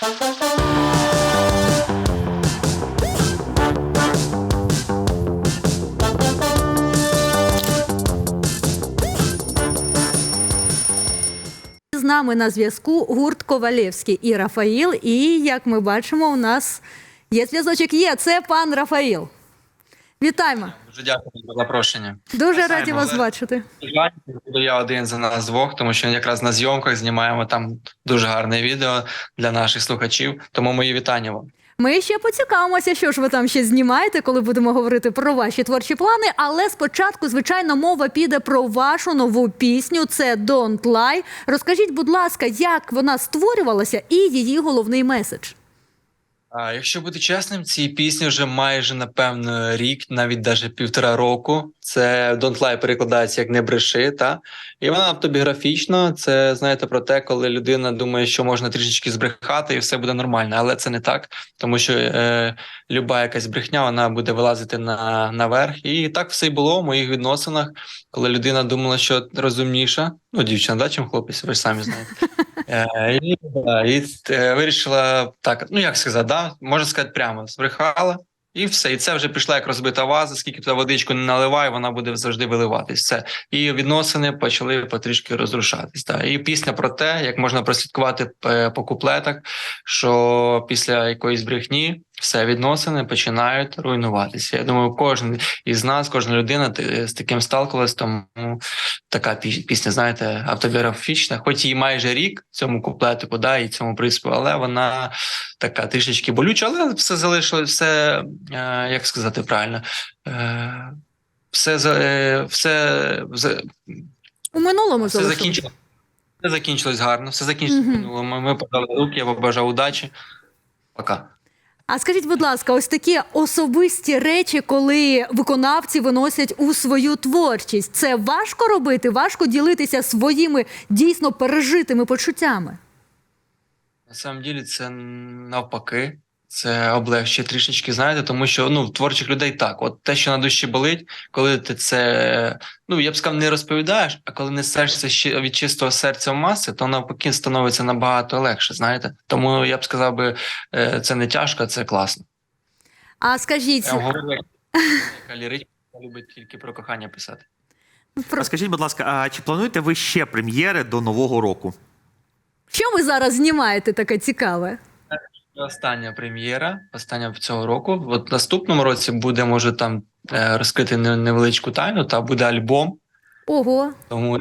З нами на зв'язку гурт Ковалєвський і Рафаїл. І як ми бачимо, у нас є зв'язочок. Є це пан Рафаїл. Вітаємо! Дуже дякую за запрошення. Дуже Вітаємо, раді вас бачити. Буду я один за нас двох, тому що якраз на зйомках знімаємо там дуже гарне відео для наших слухачів. Тому мої вітання вам. Ми ще поцікавимося, що ж ви там ще знімаєте, коли будемо говорити про ваші творчі плани. Але спочатку, звичайно, мова піде про вашу нову пісню. Це Don't Lie. Розкажіть, будь ласка, як вона створювалася і її головний меседж. А якщо бути чесним, цій пісні вже майже напевно рік, навіть даже півтора року. Це Don't Lie перекладається як не бреши, та і вона автобіографічна. Це знаєте про те, коли людина думає, що можна трішечки збрехати, і все буде нормально, але це не так, тому що е, люба якась брехня вона буде вилазити на наверх. І так все й було в моїх відносинах, коли людина думала, що розумніша. Ну, дівчина, да, чим хлопець, ви ж самі знаєте. Е, І, да, і е, вирішила так, ну як сказати, да, можна сказати прямо, збрехала. І все, і це вже пішла як розбита ваза, скільки туди водичку не наливай, вона буде завжди виливатись. Все. І відносини почали потрішки розрушатись. Да. І пісня про те, як можна прослідкувати е, по куплетах, що після якоїсь брехні все відносини починають руйнуватися. Я думаю, кожен із нас, кожна людина ти- з таким сталкувалась, тому така пісня, знаєте, автобіографічна, хоч і майже рік цьому куплетику, да, і цьому приспіву, але вона така трішечки болюча, але все залишилось, все, е, як сказати правильно, е, все, е, все, У минулому все закінчилось. Все закінчилось гарно, все закінчилось. Мгм. минуло. Ми, ми подали руки, я побажав удачі. Пока. А скажіть, будь ласка, ось такі особисті речі, коли виконавці виносять у свою творчість. Це важко робити, важко ділитися своїми дійсно пережитими почуттями. На самом ділі це навпаки. Це облегчує трішечки, знаєте, тому що ну в творчих людей так, от те, що на душі болить, коли ти це ну я б сказав, не розповідаєш, а коли несеш це ще від чистого серця в маси, то навпаки становиться набагато легше. Знаєте, тому я б сказав би, е, це не тяжко, це класно. А скажіть, Я говорю, яка ліричка любить тільки про кохання писати. про А Скажіть, будь ласка, а чи плануєте ви ще прем'єри до нового року? Що ви зараз знімаєте таке цікаве? Остання прем'єра, остання цього року. От наступному році буде, може, там е, розкрити невеличку тайну, та буде альбом. Ого, Тому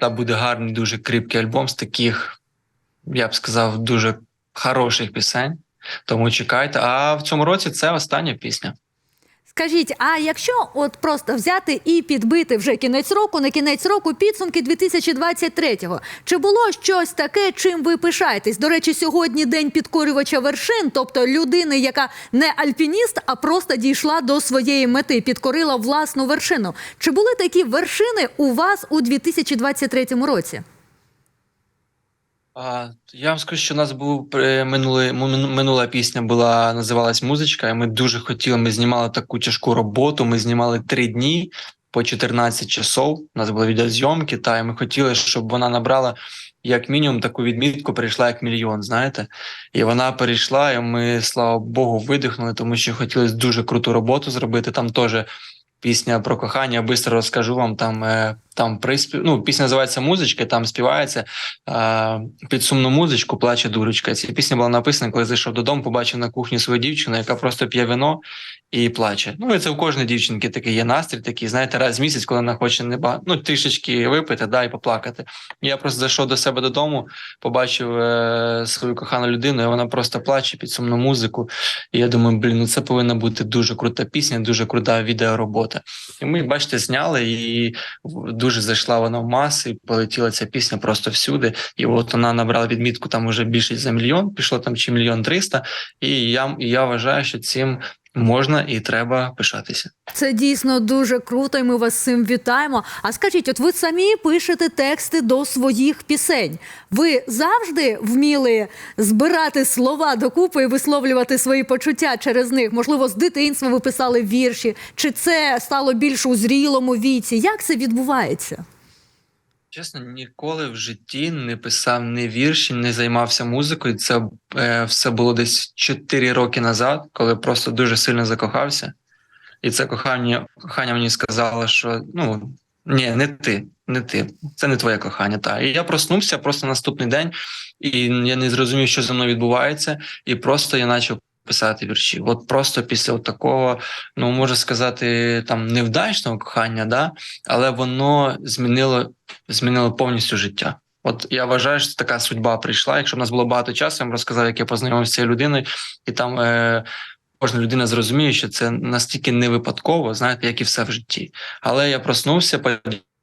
та буде гарний, дуже кріпкий альбом з таких, я б сказав, дуже хороших пісень. Тому чекайте. А в цьому році це остання пісня. Скажіть, а якщо от просто взяти і підбити вже кінець року, на кінець року підсумки 2023-го, чи було щось таке, чим ви пишаєтесь? До речі, сьогодні день підкорювача вершин, тобто людини, яка не альпініст, а просто дійшла до своєї мети, підкорила власну вершину. Чи були такі вершини у вас у 2023 році? А, я вам скажу, що у нас був е, минулий, минула пісня була називалась Музичка, і ми дуже хотіли. Ми знімали таку тяжку роботу. Ми знімали три дні по 14 часов. У нас були відеозйомки, та і ми хотіли, щоб вона набрала як мінімум таку відмітку, перейшла як мільйон. Знаєте, і вона перейшла, і ми, слава Богу, видихнули, тому що хотілося дуже круту роботу зробити. Там теж пісня про кохання. Бистро розкажу вам. Там е, там приспів. Ну, пісня називається Музичка. Там співається е, під сумну музичку плаче дурочка. Ця пісня була написана, коли зайшов додому, побачив на кухні свою дівчину, яка просто п'є вино і плаче. Ну і це у кожної дівчинки такий є настрій, такий, знаєте, раз в місяць, коли вона хоче не ба... ну, трішечки випити, да, і поплакати. Я просто зайшов до себе додому, побачив е, свою кохану людину, і вона просто плаче під сумну музику. І я думаю, блін, ну це повинна бути дуже крута пісня, дуже крута відеоробота. І ми, бачите, зняли і дуже зайшла вона в маси, і полетіла ця пісня просто всюди. І от вона набрала відмітку там уже більше за мільйон, пішло там чи мільйон триста. І я, і я вважаю, що цим можна і треба пишатися. Це дійсно дуже круто, і ми вас з цим вітаємо. А скажіть, от ви самі пишете тексти до своїх пісень. Ви завжди вміли збирати слова докупи і висловлювати свої почуття через них? Можливо, з дитинства ви писали вірші, чи це стало більш у зрілому віці? Як це відбувається? Чесно, ніколи в житті не писав ні вірші, не займався музикою. Це е, все було десь 4 роки назад, коли просто дуже сильно закохався. І це кохання, кохання мені сказало, що ну ні, не ти, не ти, це не твоє кохання. Та і я проснувся просто наступний день, і я не зрозумів, що зі мною відбувається, і просто я почав писати вірші. От просто після от такого, ну можна сказати, там невдачного кохання, да, але воно змінило, змінило повністю життя. От я вважаю, що така судьба прийшла. Якщо в нас було багато часу, я вам розказав, як я познайомився з цією людиною, і там е, кожна людина зрозуміє, що це настільки не випадково, знаєте, як і все в житті. Але я проснувся, подякував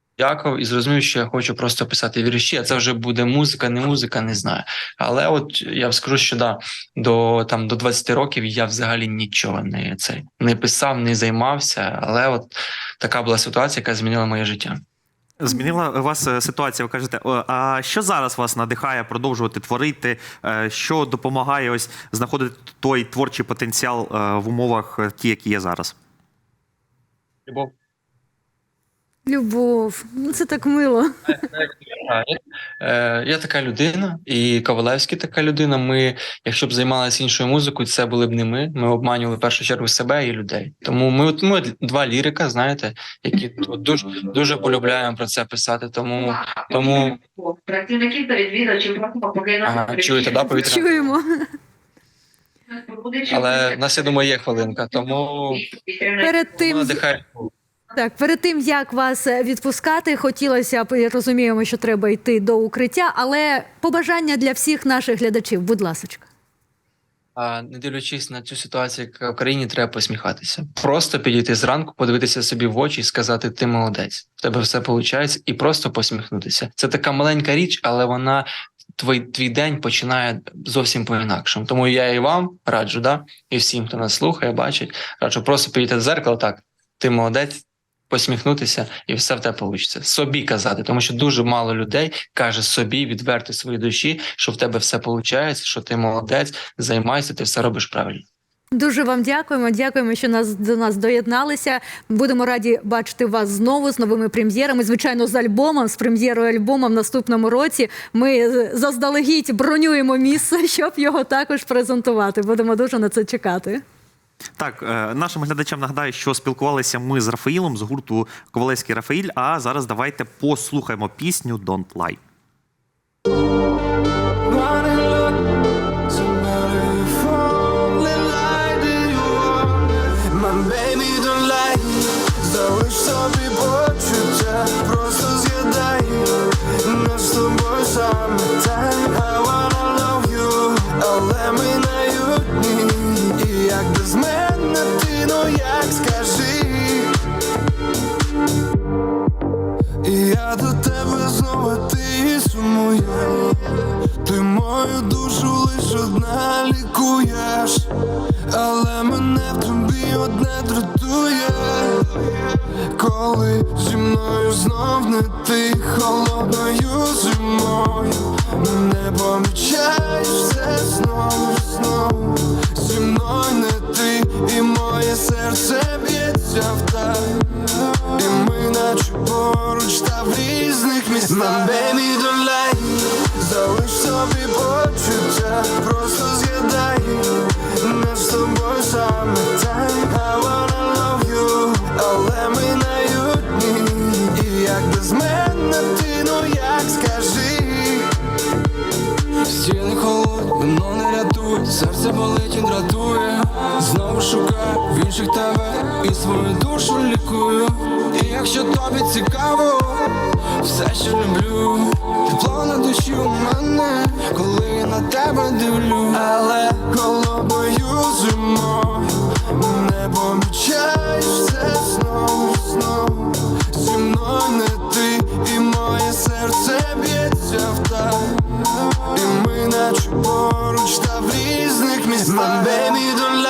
і зрозумів, що я хочу просто писати вірші. А це вже буде музика, не музика, не знаю. Але от я скажу, що да, до там до 20 років я взагалі нічого не це не писав, не займався. Але от така була ситуація, яка змінила моє життя. Змінила вас е, ситуація. Ви кажете, а що зараз вас надихає продовжувати творити? Е, Що допомагає ось знаходити той творчий потенціал е, в умовах ті, які є зараз? Любов. Любов, ну це так мило. Я, е, така людина, і Ковалевський така людина. Ми, якщо б займалися іншою музикою, це були б не ми. Ми обманювали в першу чергу себе і людей. Тому ми, от ми два лірика, знаєте, які от дуже дуже полюбляємо про це писати. Тому тому покинути. ага, чуєте, да, повітря? Чуємо. Але в нас, я думаю, є хвилинка. Тому Перед тим надихає. Так, перед тим як вас е, відпускати, хотілося б розуміємо, що треба йти до укриття, але побажання для всіх наших глядачів, будь ласочка. Не дивлячись на цю ситуацію, яка в країні, треба посміхатися. Просто підійти зранку, подивитися собі в очі і сказати: Ти молодець, в тебе все виходить, і просто посміхнутися. Це така маленька річ, але вона твій, твій день починає зовсім по-інакшому. Тому я і вам раджу, да, і всім, хто нас слухає, бачить, раджу просто підійти до зеркала. Так, ти молодець. Посміхнутися, і все в тебе вийде. Собі казати, тому що дуже мало людей каже собі відверти свої душі, що в тебе все виходить, що ти молодець, займайся, ти все робиш правильно. Дуже вам дякуємо. Дякуємо, що нас до нас доєдналися. Будемо раді бачити вас знову з новими прем'єрами. Звичайно, з альбомом, з прем'єрою альбома в наступному році. Ми е, заздалегідь бронюємо місце, щоб його також презентувати. Будемо дуже на це чекати. Так, е, нашим глядачам нагадаю, що спілкувалися ми з Рафаїлом з гурту Ковалевський Рафаїль. А зараз давайте послухаємо пісню Don't Lie. Просто згадай, наш з тобою саме time. Лиш одна лікуєш, але мене в тобі одне дратує, коли зі мною знов не ти холодною зимою не помічаєш все знову, знову. Зі мною не ти, і моє серце б'ється в так і ми наче поруч та в різних містах. My baby don't Залиш собі почуття не серце болить і дратує. Знову шукаю в інших тебе і свою душу лікую. І якщо тобі цікаво, все, що люблю, тепло на душі у мене, коли я на тебе дивлю. Але холодною зимою не помічаєш це знову, знову. Зі мною не ти, і моє серце б'ється в так. І ми наче My baby, don't